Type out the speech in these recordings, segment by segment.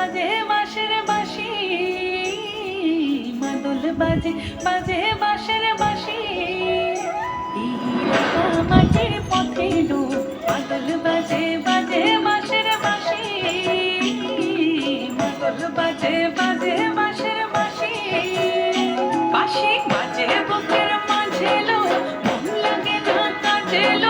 বাজে বাঁশের বাঁশি মাদল বাজে বাজে বাঁশের বাঁশি। মাটির পথে মাদল বাজে বাজে বাঁশের বাঁশি। মাদল বাজে বাজে বাঁশের বাঁশি। বাঁশি বাজে বুকের মাঝে লো মন লাগে না কাজে লো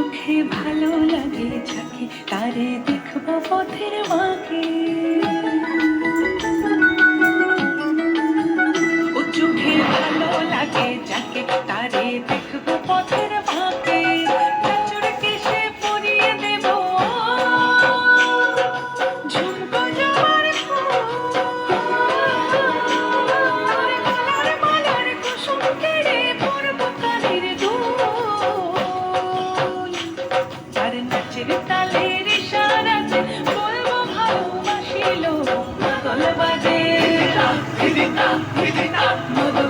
চোখে ভালো লাগে যাকে তারে দেখব পথের মাকে। Medina, Medina, Medina.